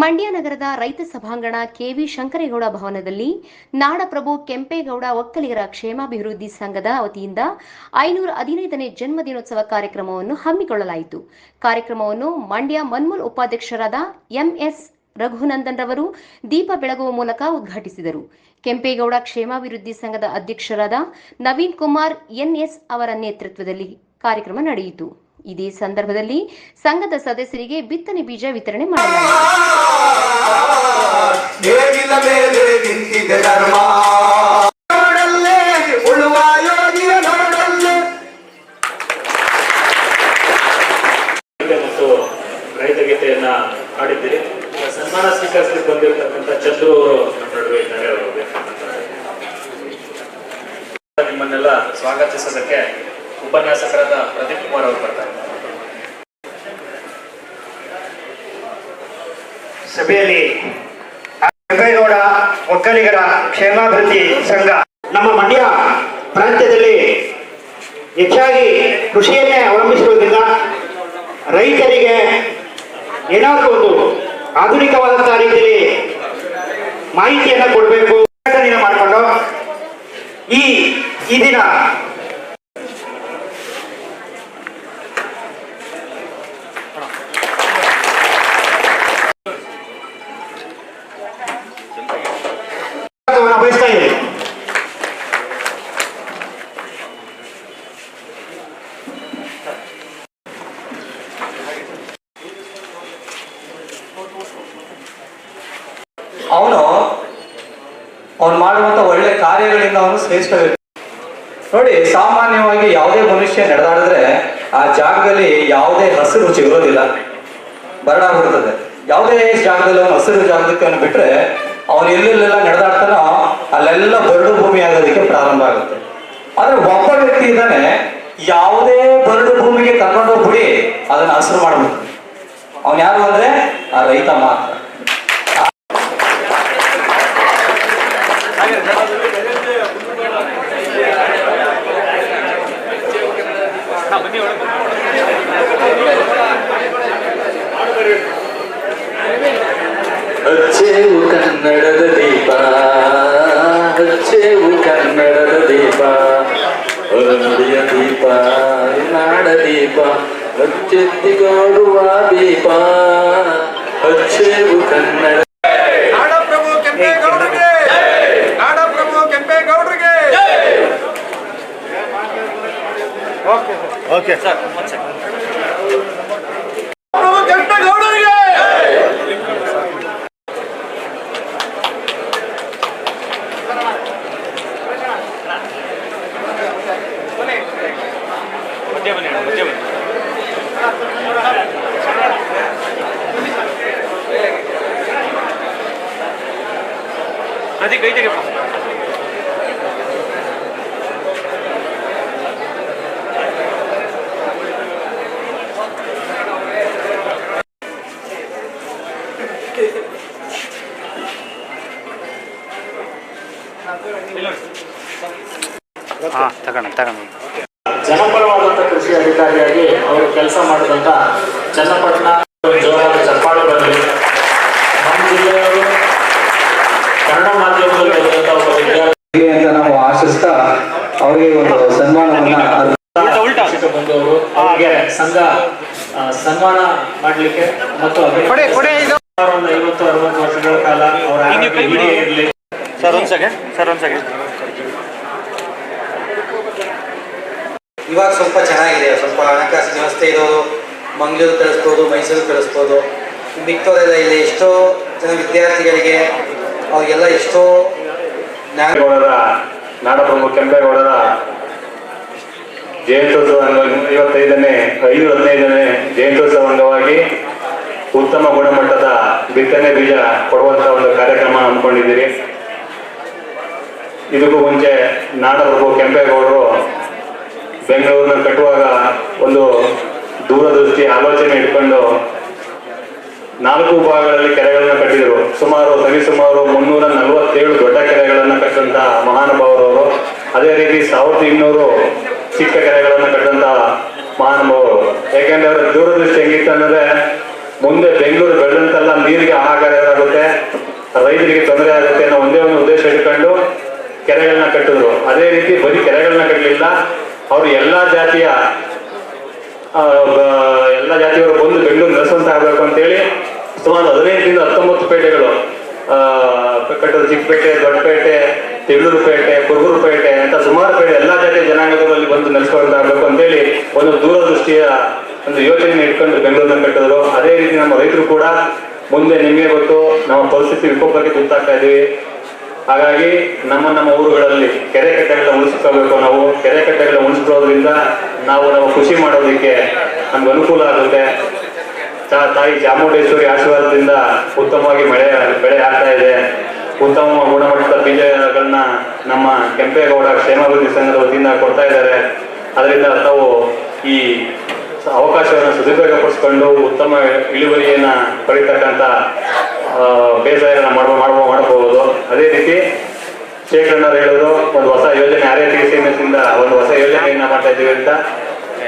ಮಂಡ್ಯ ನಗರದ ರೈತ ಸಭಾಂಗಣ ಕೆವಿ ಶಂಕರೇಗೌಡ ಭವನದಲ್ಲಿ ನಾಡಪ್ರಭು ಕೆಂಪೇಗೌಡ ಒಕ್ಕಲಿಗರ ಕ್ಷೇಮಾಭಿವೃದ್ಧಿ ಸಂಘದ ವತಿಯಿಂದ ಐನೂರ ಹದಿನೈದನೇ ಜನ್ಮದಿನೋತ್ಸವ ಕಾರ್ಯಕ್ರಮವನ್ನು ಹಮ್ಮಿಕೊಳ್ಳಲಾಯಿತು. ಕಾರ್ಯಕ್ರಮವನ್ನು ಮಂಡ್ಯ ಮನ್ಮೂಲ್ ಉಪಾಧ್ಯಕ್ಷರಾದ ಎಂಎಸ್ ರಘುನಂದನ್ ರವರು ದೀಪ ಬೆಳಗುವ ಮೂಲಕ ಉದ್ಘಾಟಿಸಿದರು. ಕೆಂಪೇಗೌಡ ಕ್ಷೇಮಾಭಿವೃದ್ಧಿ ಸಂಘದ ಅಧ್ಯಕ್ಷರಾದ ನವೀನ್ ಕುಮಾರ್ ಎನ್ಎಸ್ ಅವರ ನೇತೃತ್ವದಲ್ಲಿ ಕಾರ್ಯಕ್ರಮ ನಡೆಯಿತು. ಇದೇ ಸಂದರ್ಭದಲ್ಲಿ ಸಂಘದ ಸದಸ್ಯರಿಗೆ ಬಿತ್ತನೆ ಬೀಜ ವಿತರಣೆ ಮಾಡಲಾಯಿತು ಸಭೆಯಲ್ಲಿ ಗಂಗೈಗೌಡ ಒಕ್ಕಲಿಗರ ಕ್ಷೇಮಾಭಿವೃದ್ಧಿ ಸಂಘ ನಮ್ಮ ಮಂಡ್ಯ ಪ್ರಾಂತ್ಯದಲ್ಲಿ ಹೆಚ್ಚಾಗಿ ಕೃಷಿಯನ್ನೇ ಅವಲಂಬಿಸಿರುವುದರಿಂದ ರೈತರಿಗೆ ಏನಾದರೂ ಒಂದು ಆಧುನಿಕವಾದಂತಹ ರೀತಿಯಲ್ಲಿ ಮಾಹಿತಿಯನ್ನು ಕೊಡಬೇಕು. ಮಾಡಿಕೊಂಡು ಈ ಈ ದಿನ ಕಾರ್ಯಗಳಿಂದ ಅವನು ಶ್ರೇಷ್ಠ ನೋಡಿ, ಸಾಮಾನ್ಯವಾಗಿ ಯಾವುದೇ ಮನುಷ್ಯ ನಡೆದಾಡಿದ್ರೆ ಆ ಜಾಗದಲ್ಲಿ ಯಾವುದೇ ಹಸಿರು ಸಿಗೋದಿಲ್ಲ ಬರಡಾಗ್ಬಿಡ್ತದೆ ಯಾವುದೇ ಜಾಗದಲ್ಲಿ ಅವನು ಹಸಿರು ಜಾಗಕ್ಕೆ ಅವನು ಬಿಟ್ರೆ ಅವನು ಎಲ್ಲೆಲ್ಲೆಲ್ಲ ನಡೆದಾಡ್ತಾನೋ ಅಲ್ಲೆಲ್ಲ ಬರಡು ಭೂಮಿ ಆಗೋದಕ್ಕೆ ಪ್ರಾರಂಭ ಆಗುತ್ತೆ. ಆದ್ರೆ ಒಬ್ಬ ವ್ಯಕ್ತಿ ಇದ್ದಾನೆ, ಯಾವುದೇ ಬರಡು ಭೂಮಿಗೆ ಕರ್ಕೊಂಡೋಗ್ಬಿಡಿ ಅದನ್ನ ಹಸಿರು ಮಾಡ್ಬಿಡ್ತಾನೆ. ಅವನು ಯಾರು ಅಂದ್ರೆ ಆ ರೈತ ಮಾತ್ರ ಹಚ್ಚೇವು ಕನ್ನಡದ ದೀಪ ಹಚ್ಚೇವು ಕನ್ನಡದ ದೀಪ ಹೊರನುಡಿಯ ದೀಪ ನಾಡ ದೀಪ ಹಚ್ಚೆತ್ತಿಗೋಡುವ ದೀಪ ಹಚ್ಚೇವು ಕನ್ನಡ. ನಾಡಪ್ರಭು ಕೆಂಪೇಗೌಡರಿಗೆ ನಾಡಪ್ರಭು Hadi kayıt yapalım. Ah, takana, takana. ಅವರಿಗೆ ಒಂದು ಸನ್ಮಾನವನ್ನ ಶಿಕ್ಷಕ ಬಂದವರು. ಅವರಿಗೆ ಸಂಘ ಸನ್ಮಾನ ಮಾಡಲಿಕ್ಕೆ ಮತ್ತು ಒಂದು ಐವತ್ತು ಅರವತ್ತು ವರ್ಷಗಳ ಕಾಲ ಅವರ ಇರಲಿ ಸರ್ ಒಂದ್ ಸೆಕೆಂಡ್ ಸರ್ ಒಂದ್ ಸೆಕೆಂಡ್ ಇವಾಗ ಸ್ವಲ್ಪ ಚೆನ್ನಾಗಿದೆ. ಸ್ವಲ್ಪ ಹಣಕಾಸಿನ ವ್ಯವಸ್ಥೆ ಇರೋದು ಮಂಗಳೂರು ಕಳಿಸ್ಬೋದು ಮೈಸೂರು ಕಳಿಸ್ಬೋದು. ಮಿಕ್ಕೋದೆಲ್ಲ ಇಲ್ಲಿ ಎಷ್ಟೋ ಜನ ವಿದ್ಯಾರ್ಥಿಗಳಿಗೆ ಅವ್ರಿಗೆಲ್ಲ ಎಷ್ಟೋ ಜ್ಞಾನ ನಾಡಪ್ರಭು ಕೆಂಪೇಗೌಡರ ಜಯಂತ್ಯೋತ್ಸವ ಐವತ್ತೈದನೇ, ಐದು ಹದಿನೈದನೇ ಜಯಂತ್ಯೋತ್ಸವ ಅಂಗವಾಗಿ ಉತ್ತಮ ಗುಣಮಟ್ಟದ ಬಿತ್ತನೆ ಬೀಜ ಕೊಡುವಂತಹ ಒಂದು ಕಾರ್ಯಕ್ರಮ ಹಮ್ಮಿಕೊಂಡಿದ್ದೀರಿ. ಇದಕ್ಕೂ ಮುಂಚೆ ನಾಡಪ್ರಭು ಕೆಂಪೇಗೌಡರು ಬೆಂಗಳೂರನ್ನ ಕಟ್ಟುವಾಗ ಒಂದು ದೂರದೃಷ್ಟಿ, ಆಲೋಚನೆ ಇಟ್ಕೊಂಡು ನಾಲ್ಕು ಭಾಗಗಳಲ್ಲಿ ಕೆರೆಗಳನ್ನ ಕಟ್ಟಿದರು. ಸುಮಾರು ಸರಿ ಸುಮಾರು ಮುನ್ನೂರ ನಲವತ್ತೇಳು ದೊಡ್ಡ ಕೆರೆಗಳನ್ನ ಕಟ್ಟಂತ ಮಹಾನುಭಾವರವರು, ಅದೇ ರೀತಿ ಸಾವಿರದ ಇನ್ನೂರು ಚಿಕ್ಕ ಕೆರೆಗಳನ್ನ ಕಟ್ಟಂತ ಮಹಾನುಭಾವರು ಯಾಕೆಂದ್ರೆ ಅವರ ದೂರದೃಷ್ಟಿ ಹೆಂಗಿತ್ತು ಅಂದ್ರೆ ಮುಂದೆ ಬೆಂಗಳೂರು ಬೆಳೆದಂತೆಲ್ಲ ನೀರಿಗೆ ಹಾಹಾಕಾರ ಏನಾಗುತ್ತೆ? ರೈತರಿಗೆ ತೊಂದರೆ ಆಗುತ್ತೆ ಅನ್ನೋ ಒಂದೇ ಒಂದು ಉದ್ದೇಶ ಇಟ್ಕೊಂಡು ಕೆರೆಗಳನ್ನ ಕಟ್ಟಿದ್ರು. ಅದೇ ರೀತಿ ಬರೀ ಕೆರೆಗಳನ್ನ ಕಟ್ಟಲಿಲ್ಲ, ಅವರು ಎಲ್ಲಾ ಜಾತಿಯ ಎಲ್ಲ ಜಾತಿಯವರು ಬಂದು ಬೆಂಗಳೂರು ನೆಲೆಸುವಂತ ಆಗಬೇಕು ಅಂತೇಳಿ ಸುಮಾರು ಹದಿನೈದರಿಂದ ಹತ್ತೊಂಬತ್ತು ಪೇಟೆಗಳು ಕಟ್ಟದ ಚಿಕ್ಕಪೇಟೆ, ದೊಡ್ಡಪೇಟೆ ತಿಳೂರು ಪೇಟೆ ಕುರುಬೂರು ಪೇಟೆ ಅಂತ ಸುಮಾರು ಪೇಟೆ ಎಲ್ಲ ಜಾತಿಯ ಜನಾಂಗದಲ್ಲಿ ಬಂದು ನೆಲೆಸ್ಕೊಳ್ತಾ ಆಗಬೇಕು ಅಂತೇಳಿ ಒಂದು ದೂರದೃಷ್ಟಿಯ ಒಂದು ಯೋಜನೆ ಇಟ್ಕೊಂಡು ಬೆಂಗಳೂರನ್ನ ಕಟ್ಟಿದ್ರು. ಅದೇ ರೀತಿ ನಮ್ಮ ರೈತರು ಕೂಡ ಮುಂದೆ ನಿಮಗೆ ಗೊತ್ತು, ನಮ್ಮ ಪರಿಸ್ಥಿತಿ ವಿಕೋಪಕ್ಕೆ ತುತ್ತಾಗ್ತಾ ಇದೀವಿ. ಹಾಗಾಗಿ ನಮ್ಮ ನಮ್ಮ ಊರುಗಳಲ್ಲಿ ಕೆರೆ ಕಟ್ಟೆಗಳನ್ನ ಉಳಿಸ್ಕೋಬೇಕು ನಾವು. ಕೆರೆ ಕಟ್ಟೆಗಳನ್ನ ಉಳಿಸ್ಕೊಳ್ಳೋದ್ರಿಂದ ನಾವು ನಾವು ಖುಷಿ ಮಾಡೋದಕ್ಕೆ ನಮ್ಗೆ ಅನುಕೂಲ ಆಗುತ್ತೆ. ತಾಯಿ ಚಾಮುಂಡೇಶ್ವರಿ ಆಶೀರ್ವಾದದಿಂದ ಉತ್ತಮವಾಗಿ ಮಳೆ, ಬೆಳೆ ಆಗ್ತಾ ಇದೆ. ಉತ್ತಮ ಗುಣಮಟ್ಟದ ಬೀಜಗಳನ್ನ ನಮ್ಮ ಕೆಂಪೇಗೌಡ ಕ್ಷೇಮಾಭಿವೃದ್ಧಿ ಸಂಘದ ವತಿಯಿಂದ ಕೊಡ್ತಾ ಇದ್ದಾರೆ. ಅದರಿಂದ ತಾವು ಈ ಅವಕಾಶವನ್ನು ಅವಕಾಶವನ್ನು ಸದುಪಯೋಗಪಡಿಸಿಕೊಂಡು ಉತ್ತಮ ಇಳುವರಿಯನ್ನ ಪಡಿತಕ್ಕಂಥ ಆ, ಬೇಸಾಯಗಳನ್ನ ಮಾಡುವ ಮಾಡುವ ಮಾಡಬಹುದು ಅದೇ ರೀತಿ ಶೇಖರಣರು ಹೇಳೋದು ಒಂದು ಹೊಸ ಯೋಜನೆ ಆರ್ ಇಂದ ಒಂದು ಹೊಸ ಯೋಜನೆಯನ್ನ ಮಾಡ್ತಾ ಇದ್ದೀವಿ ಅಂತ.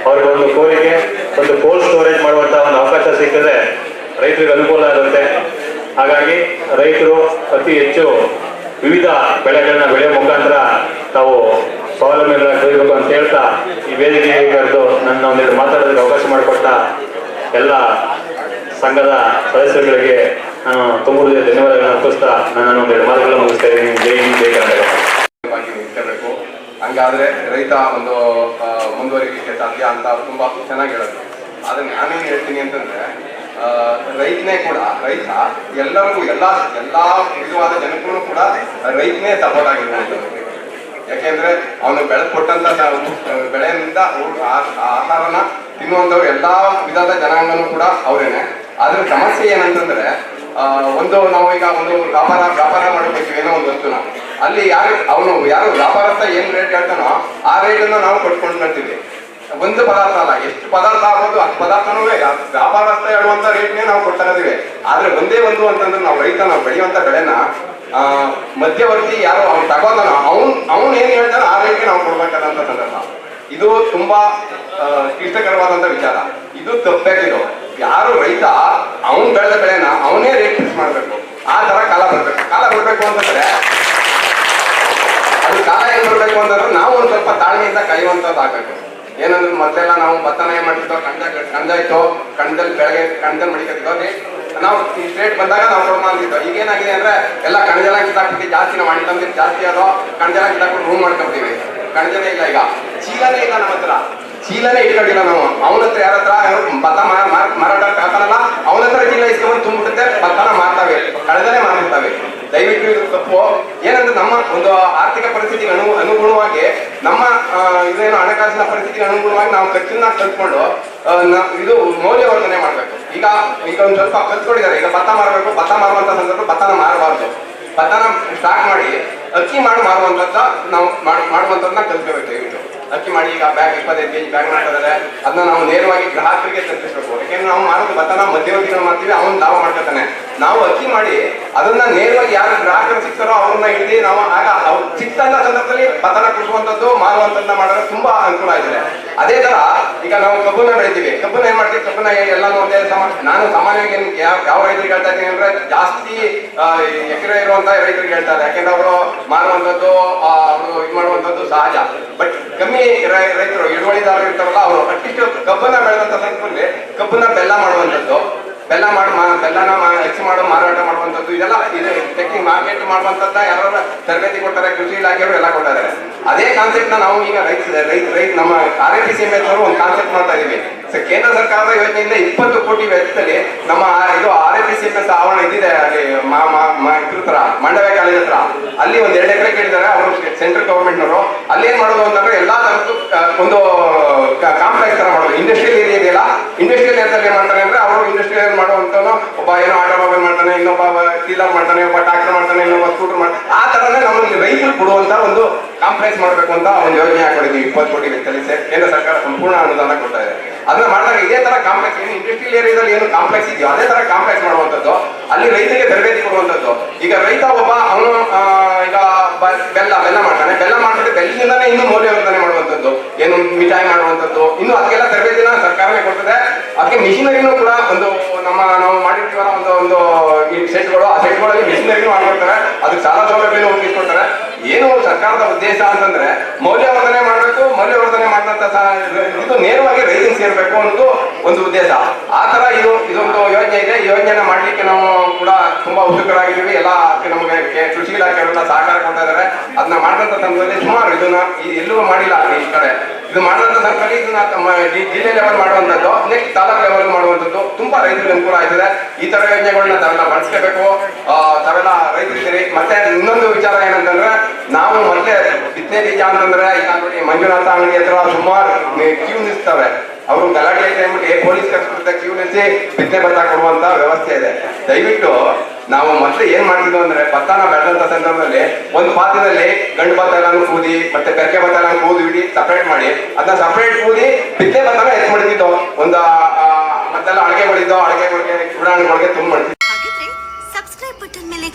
ಅವ್ರಿಗೆ ಒಂದು ಕೋರಿಕೆ ಒಂದು ಕೋಲ್ಡ್ ಸ್ಟೋರೇಜ್ ಮಾಡುವಂತ ಒಂದು ಅವಕಾಶ ಸಿಕ್ಕಿದ್ರೆ ರೈತರಿಗೆ ಅನುಕೂಲ ಆಗುತ್ತೆ. ಹಾಗಾಗಿ ರೈತರು ಅತಿ ಹೆಚ್ಚು ವಿವಿಧ ಬೆಳೆಗಳನ್ನ ಬೆಳೆಯೋ ಮುಖಾಂತರ ತಾವು ಸ್ವಾವಲಂಬಿಗಳಾಗಿ ಕಲಿಬೇಕು ಅಂತ ಹೇಳ್ತಾ ಈ ವೇದಿಕೆ ಕರೆದು ನನ್ನ ಒಂದೆರಡು ಮಾತಾಡೋದಕ್ಕೆ ಅವಕಾಶ ಮಾಡಿಕೊಟ್ಟ ಎಲ್ಲ ಸಂಘದ ಸದಸ್ಯರುಗಳಿಗೆ ತುಂಬ ಧನ್ಯವಾದಗಳನ್ನು ಅರ್ಪಿಸ್ತಾ ನಾನು ಒಂದೆರಡು ಮಾತುಗಳನ್ನು ಮುಗಿಸ್ತಾ ಇದ್ದೀನಿ. ಜೈ ಜೈ ಕರ್ನಾಟಕ. ಹಂಗಾದ್ರೆ ರೈತ ಒಂದು ಮುಂದುವರಿಕೆ ಸಾಧ್ಯ ಅಂತ ತುಂಬಾ ಚೆನ್ನಾಗಿ ಹೇಳೋದು. ಆದ್ರೆ ನಾನೇನು ಹೇಳ್ತೀನಿ ಅಂತಂದ್ರೆ ರೈತನೇ ಕೂಡ, ರೈತ ಎಲ್ಲರಿಗೂ ಎಲ್ಲ, ಎಲ್ಲಾ ವಿಧವಾದ ಜನಕ್ಕೂ ಕೂಡ ರೈತನೇ ಸಪೋರ್ಟ್ ಆಗಿರ್ಬೋದು. ಯಾಕೆಂದ್ರೆ ಅವನು ಬೆಳೆ ಕೊಟ್ಟಂತ ಬೆಳೆಯಿಂದ ಆಹಾರನ ತಿನ್ನುವಂತವ್ರು ಎಲ್ಲಾ ವಿಧದ ಜನಾಂಗನೂ ಕೂಡ ಅವರೇನೆ. ಆದ್ರೆ ಸಮಸ್ಯೆ ಏನಂತಂದ್ರೆ ಒಂದು ನಾವು ಈಗ ಒಂದು ವ್ಯಾಪಾರ ವ್ಯಾಪಾರ ಮಾಡಬೇಕು ಏನೋ ಒಂದು ವಸ್ತುನ ಅಲ್ಲಿ ಯಾರು, ಅವನು ಯಾರು ವ್ಯಾಪಾರಸ್ಥ ಏನ್ ರೇಟ್ ಹೇಳ್ತಾನೋ, ಆ ರೇಟ್ ಅನ್ನ ನಾವು ಕೊಟ್ಕೊಂಡು ಬರ್ತೀವಿ. ಒಂದು ಪದಾರ್ಥ ಅಲ್ಲ, ಎಷ್ಟು ಪದಾರ್ಥ ಆಗ್ಬೋದು ಅಷ್ಟು ಪದಾರ್ಥನೂ ವ್ಯಾಪಾರಸ್ಥ ಹೇಳುವಂತ ರೇಟ್ನೇ ನಾವು ಕೊಡ್ತಾ ಇದೀವಿ ಆದ್ರೆ ಒಂದೇ ಒಂದು ಅಂತಂದ್ರೆ ನಾವು ರೈತ ನಾವು ಬೆಳೆಯುವಂತ ಬೆಳೆನ ಮಧ್ಯವರ್ತಿ ಯಾರು ಅವ್ನು ತಗೋದನ ಅವ್ನ್, ಅವ್ನು ಏನ್ ಹೇಳ್ತಾನೋ ಆ ರೇಟ್ಗೆ ನಾವು ಕೊಡ್ಬೇಕಾದಂತ ಸಂದರ್ಭ. ಇದು ತುಂಬಾ ಕ್ಲಿಷ್ಟಕರವಾದಂತ ವಿಚಾರ. ಇದು ತಪ್ಪಾಗಿರೋ ಯಾರು ರೈತ, ಅವನ್ ಬೆಳೆದ ಬೆಳೆನ ಅವನೇ ರೇಟ್ ಫಿಕ್ಸ್ ಮಾಡ್ಬೇಕು. ಆ ತರ ಕಾಲ ಬರ್ಬೇಕು. ಕಾಲ ಬರ್ಬೇಕು ಅಂತಂದ್ರೆ, ಅದು ಕಾಲ ಏನ್ ಬರ್ಬೇಕು ಅಂತಂದ್ರೆ ನಾವು ಒಂದ್ ಸ್ವಲ್ಪ ತಾಳ್ಮೆಯಿಂದ ಕಾಯುವಂತದ್ದು ಆಗ್ಬೇಕು. ಏನಂದ್ರೆ ಮೊದಲೆಲ್ಲ ನಾವು ಭತ್ತನ ಏನ್ ಮಾಡ್ತಿದ್ದೋ ಕಂಡ ಕಣ್ಜ ಇತ್ತು ಬೆಳಗ್ಗೆ ಕಣ್ದಲ್ಲಿ ಮಡಿಕತ್ತಿದ್ದೋ ನಾವು ಈ ಸ್ಟೇಟ್ ಬಂದಾಗ ನಾವು ಕೊಡಮ ಅಂತಿದ್ದೋ. ಈಗ ಏನಾಗಿದೆ ಅಂದ್ರೆ ಎಲ್ಲ ಕಣಜಲ ಕಿತ್ತಾಕ್ಬಿಟ್ಟು ಜಾಸ್ತಿ ನಾವು ತಂದಿದ್ದು ಜಾಸ್ತಿ ಅದೋ ಕಣಜಲ ಕಿತ್ತಾಕ್ಬಿಟ್ಟು ರೂಮ್ ಮಾಡ್ಕೊತೀವಿ ಕಣಜನೇ ಇಲ್ಲ ಈಗ. ಚೀಲನೇ ಇಲ್ಲ ನಮ್ಮ ಹತ್ರ. ಚೀಲನೇ ಇಟ್ಕೊಂಡಿಲ್ಲ ನಾವು ಅವನ ಹತ್ರ ಯಾರ ಹತ್ರ ಭತ್ತ ಮಾರ, ಮಾರ- ಮಾರಾಟ ಹಾಕಲ್ಲ ಅವನ ಹತ್ರ ಚೀಲ ಇಸ್ಕೊಂಡ್ ತುಂಬಿಡುತ್ತೆ ಭತ್ತನ ಮಾರ್ತಾವೆ, ಕಳೆದನೆ ಮಾರಿರ್ತವೆ ದಯವಿಟ್ಟು ಇದು ತಪ್ಪು. ಏನಂದ್ರೆ ನಮ್ಮ ಒಂದು ಆರ್ಥಿಕ ಪರಿಸ್ಥಿತಿಗೆ ಅನು, ಅನುಗುಣವಾಗಿ, ನಮ್ಮ ಇದೇನು ಹಣಕಾಸಿನ ಪರಿಸ್ಥಿತಿಗೆ ಅನುಗುಣವಾಗಿ ನಾವು ಖರ್ಚನ್ನ ಕಲ್ತ್ಕೊಂಡು ಇದು ಮೌಲ್ಯವರ್ಧನೆ ಮಾಡ್ಬೇಕು. ಈಗ ಈಗ ಒಂದು ಸ್ವಲ್ಪ ಕಲ್ತ್ಕೊಂಡಿದ್ದಾರೆ. ಈಗ ಭತ್ತ ಮಾರಬೇಕು ಭತ್ತ ಮಾರುವಂತ ಸಂದರ್ಭ ಭತ್ತನ ಮಾರಬಾರ್ದು. ಭತ್ತನ ಸ್ಟಾಕ್ ಮಾಡಿ, ಅಕ್ಕಿ ಮಾಡಿ ಮಾರುವಂತದ್ದ ನಾವು ಮಾಡ್- ಮಾಡುವಂತದನ್ನ ಕಲ್ತ್ಕೋಬೇಕು ದಯವಿಟ್ಟು. ಅಕ್ಕಿ ಮಾಡಿ ಈಗ ಬ್ಯಾಗ್ ಇಪ್ಪತ್ತೈದು ಕೆಜಿ ಬ್ಯಾಗ್ ಮಾಡ್ತಾರೆ ಅದನ್ನ ನಾವು ನೇರವಾಗಿ ಗ್ರಾಹಕರಿಗೆ ತಲುಪಿಸಬೇಕು. ಯಾಕೆಂದ್ರೆ ನಾವು ಮಾಡೋದು ಭತ್ತನ ಮಧ್ಯವರ್ತಿಗಳು ಮಾಡ್ತೀವಿ, ಅವನು ಲಾಭ ಮಾಡ್ಕೊತಾನೆ. ನಾವು ಅಕ್ಕಿ ಮಾಡಿ ಅದನ್ನ ನೇರವಾಗಿ ಯಾರು ಗ್ರಾಹಕರು ಸಿಗ್ತಾರೋ ಅವ್ರನ್ನ ಹಿಡಿದು ನಾವು ಆಗ ಅವ್ರು ಸಿಕ್ತಂತ ಸಂದರ್ಭದಲ್ಲಿ ಭತ್ತನ ಕುಡಿಸುವಂತದ್ದು ಮಾರುವಂಥದ್ದನ್ನ ಮಾಡೋದು ತುಂಬಾ ಅನುಕೂಲ ಆಗಿದೆ ಅದೇ ತರ ಈಗ ನಾವು ಕಬ್ಬನ್ನ ಬೆಳಿತೀವಿ. ಕಬ್ಬನ್ನ ಏನ್ ಮಾಡ್ತೀವಿ? ಕಬ್ಬನ್ನ ಎಲ್ಲ ಒಂದೇ ನಾನು ಸಾಮಾನ್ಯವಾಗಿ ಯಾವ ರೈತರಿಗೆ ಹೇಳ್ತಾ ಇದ್ದೀನಿ ಅಂದ್ರೆ ಜಾಸ್ತಿ ಎಕರೆ ಇರುವಂತ ರೈತರಿಗೆ ಹೇಳ್ತಾರೆ ಯಾಕೆಂದ್ರೆ ಅವರು ಮಾರುವಂಥದ್ದು ಅವರು ಇದು ಮಾಡುವಂಥದ್ದು ಸಹಜ. ಬಟ್ ಕಮ್ಮಿ ರೈ- ರೈತರು ಇಳುವಳಿದಾರರು ಇರ್ತಾರಲ್ಲ, ಅವರು ಅಟ್ಲೀಸ್ಟ್ ಕಬ್ಬನ್ನ ಬೆಳೆದಂತ ಸಂದರ್ಭದಲ್ಲಿ ಕಬ್ಬನ್ನ ಬೆಲ್ಲ ಮಾಡುವಂತದ್ದು ಬೆಲ್ಲ ಮಾಡಿ ಬೆಲ್ಲನ ಹೆಚ್ಚು ಮಾಡೋ, ಮಾರಾಟ ಮಾಡುವಂತದ್ದು ಇದೆಲ್ಲ ಇದು ಟೆಕ್ನಿಕ್ ಮಾರ್ಕೆಟ್ ಮಾಡುವಂಥದ್ದ ಯಾರು ತರಬೇತಿ ಕೊಡ್ತಾರೆ, ಕೃಷಿ ಇಲಾಖೆಯವರು ಎಲ್ಲ ಕೊಡ್ತಾರೆ. ಅದೇ ಕಾನ್ಸೆಪ್ಟ್ ನಾವು ಈಗ ರೈತ ರೈತ ರೈತ ನಮ್ಮ R A P C M ಅವರು ಒಂದು ಕಾನ್ಸೆಪ್ಟ್ ಮಾಡ್ತಾ ಇದೀವಿ. ಸೊ ಕೇಂದ್ರ ಸರ್ಕಾರದ ಯೋಜನೆಯಿಂದ ಇಪ್ಪತ್ತು ಕೋಟಿ ವೆಚ್ಚದಲ್ಲಿ ನಮ್ಮ ಇದು ಆರ್ ಎ ಪಿ ಸಿ ಆವರಣ ಇದ್ದಿದೆ. ಅಲ್ಲಿ ಮಾತ್ರ ಹತ್ರ, ಮಂಡವೆ ಕಾಲೇಜ್ ಹತ್ರ. ಅಲ್ಲಿ ಒಂದ್ ಎರಡು ಎಕರೆ ಕೇಳಿದ್ದಾರೆ. ಅವರು ಸೆಂಟ್ರಲ್ ಗವರ್ಮೆಂಟ್ ನವರು. ಅಲ್ಲಿ ಏನ್ ಮಾಡೋದು ಅಂತಂದ್ರೆ ಎಲ್ಲಾ ತರದ್ದು ಒಂದು ಕಾಂಪ್ಲೆಕ್ಸ್ ತರ ಮಾಡೋದು. ಇಂಡಸ್ಟ್ರಿಯಲ್ ಏರಿಯಾ ಇದೆಯಲ್ಲ? ಇಂಡಸ್ಟ್ರಿಯಲ್ ಏರಿಯಾದಲ್ಲಿ ಏನ್ ಮಾಡ್ತಾರೆ ಅಂದ್ರೆ, ಅವರು ಇಂಡಸ್ಟ್ರಿಯಲ್ ಮಾಡುವಂತ ಒಬ್ಬ ಏನೋ ಇನ್ನೊಬ್ಬ ಟೀಲರ್ ಮಾಡ್ತಾನೆ, ಒಬ್ಬ ಟ್ರಾಕ್ಟರ್ ಮಾಡ್ತಾನೆ, ಇನ್ನೊಬ್ಬ ಸ್ಕೂಟರ್ ಮಾಡ್ತಾನೆ. ಆ ತರನೇ ನಮ್ಮಲ್ಲಿ ರೈತರು ಕೊಡುವಂತ ಒಂದು ಕಾಂಪ್ರೈಸ್ ಮಾಡಬೇಕು ಅಂತ ಒಂದು ಯೋಜನೆ ಹಾಕೊಂಡಿದ್ದೀವಿ. ಇಪ್ಪತ್ತು ಕೋಟಿ ವೆಚ್ಚದಲ್ಲಿ ಕೇಂದ್ರ ಸರ್ಕಾರ ಸಂಪೂರ್ಣ ಅನುದಾನ ಕೊಡ್ತಾ ಇದೆ. ಅದನ್ನ ಮಾಡಿದಾಗ ಇದೇ ತರ ಕಾಂಪ್ಲೆಕ್ಸ್ ಏನು ಇಂಡಸ್ಟ್ರಿಯಲ್ ಏರಿಯಾದಲ್ಲಿ ಏನು ಕಾಂಪ್ಲೆಕ್ಸ್ ಇದೆಯೋ, ಅದೇ ತರ ಕಾಂಪ್ಲೆಕ್ಸ್ ಮಾಡುವಂತದ್ದು ಅಲ್ಲಿ ರೈತರಿಗೆ ತರಬೇತಿ ಕೊಡುವಂಥದ್ದು. ಈಗ ರೈತ ಒಬ್ಬ ಅವನು ಬೆಲ್ಲ ಬೆಲ್ಲ ಮಾಡ್ತಾನೆ. ಬೆಲ್ಲ ಮಾಡಿದ್ರೆ ಬೆಲ್ಲದಿಂದಾನೇ ಇನ್ನೂ ಮೌಲ್ಯವರ್ಧನೆ ಮಾಡುವಂಥದ್ದು. ಏನು ಮಿಠಾಯಿ ಮಾಡುವಂಥದ್ದು. ಇನ್ನು ಅದಕ್ಕೆಲ್ಲ ತರಬೇತಿನ ಸರ್ಕಾರನೇ ಕೊಡ್ತದೆ. ಅದಕ್ಕೆ ಮಿಷಿನರಿನೂ ಕೂಡ ಒಂದು ನಮ್ಮ ನಾವು ಮಾಡಿರ್ತೀವಲ್ಲ ಒಂದು ಒಂದು ಈ ಸೆಟ್ಗಳು, ಆ ಸೆಟ್ಗಳಲ್ಲಿ ಮಿಷಿನರಿನೂ ಮಾಡ್ಕೊಡ್ತಾರೆ. ಅದಕ್ಕೆ ಸಾಲ ಸೌಲಭ್ಯನೂ ಒದಗಿಸ್ಕೊಡ್ತಾರೆ ಏನು ಸರ್ಕಾರದ ಉದ್ದೇಶ ಅಂತಂದ್ರೆ ಮೌಲ್ಯವರ್ಧನೆ ಮಾಡಬೇಕು. ಮೌಲ್ಯವರ್ಧನೆ ಮಾಡಿದಂತ ಇದು ನೇರವಾಗಿ ರೈತರಿಗೆ ಸೇರ್ಬೇಕು ಅನ್ನೋದು ಒಂದು ಉದ್ದೇಶ. ಆ ತರ ಇದು ಇದೊಂದು ಯೋಜನೆ ಇದೆ. ಯೋಜನೆನ ಮಾಡ್ಲಿಕ್ಕೆ ನಾವು ಕೂಡ ತುಂಬಾ ಉತ್ಸುಕರಾಗಿದ್ದೀವಿ. ಎಲ್ಲ ನಮಗೆ ಕೃಷಿ ಇಲಾಖೆಯವರೆಲ್ಲ ಸಹಕಾರ ಕೊಡ್ತಾ ಇದ್ದಾರೆ. ಅದನ್ನ ಮಾಡಿದಂತ ಸಂದರ್ಭದಲ್ಲಿ ಸುಮಾರು ಇದನ್ನ ಎಲ್ಲೂ ಮಾಡಿಲ್ಲ ಈ ಕಡೆ. ಇದು ಮಾಡಿದಂತ ಸಂದರ್ಭದಲ್ಲಿ ಇದನ್ನ ಜಿಲ್ಲೆ ಲೆವೆಲ್ ಮಾಡುವಂತದ್ದು ನೆಕ್ಸ್ಟ್ ತಾಲೂಕು ಲೆವೆಲ್ ಮಾಡುವಂತದ್ದು ತುಂಬಾ ರೈತರಿಗೆ ಅನುಕೂಲ ಆಗಿದೆ. ಈ ತರ ಯೋಜನೆಗಳನ್ನ ತಾವೆಲ್ಲ ಬಳಸ್ಕೋಬೇಕು ಆ, ತಾವೆಲ್ಲ ರೈತರಿದ್ದೀರಿ. ಮತ್ತೆ ಇನ್ನೊಂದು ವಿಚಾರ ಏನಂತಂದ್ರೆ ಬೀಜ ಅಂತಂದ್ರೆ, ಈಗ ಮಂಜುನಾಥ ಅಂಗಡಿ ಹತ್ರ ಸುಮಾರು ಕ್ಯೂ ನಿಲ್ಸ್ತವೆ ಅವರು ಗಲಾಟೆ ಐತೆ ಪೊಲೀಸ್ ಕರ್ಸ್ಬಿಡ್ತಾರೆ, ಕ್ಯೂ ನಿಲ್ಸಿ ಬಿತ್ತನೆ ಭತ್ತ ಕೊಡುವಂತ ವ್ಯವಸ್ಥೆ ಇದೆ. ದಯವಿಟ್ಟು ನಾವು ಮೊದಲು ಏನ್ ಮಾಡ್ತಿದ್ವು ಅಂದ್ರೆ ಭತ್ತನ ಬೆಳೆದಂತ ಸಂದರ್ಭದಲ್ಲಿ ಒಂದು ಪಾತ್ರದಲ್ಲಿ ಗಂಡು ಭತ್ತ ಕೂದಿ, ಮತ್ತೆ ಬೆರಕೆ ಭತ್ತ ಕೂದಿ ಬಿಡಿ ಸಪ್ರೇಟ್ ಮಾಡಿ, ಅದನ್ನ ಸಪರೇಟ್ ಕೂದಿ ಬಿತ್ತನೆ ಭತ್ತನ ಎತ್ ಮಾಡ್ತಿದ್ದೋ ಒಂದು ಮತ್ತೆಲ್ಲ ಅಡಿಗೆಗಳಿದ್ದು, ಅಡಿಗೆಗಳಿಗೆ, ಚೂಡಾಣಿಗಳಿಗೆ ತುಂಬ ಮಾಡ್ತಿದ್ವಿ ಹಾಗಿದ್ರೆ ಸಬ್ಸ್ಕ್ರೈಬ್ ಬಟನ್ ಮೇಲೆ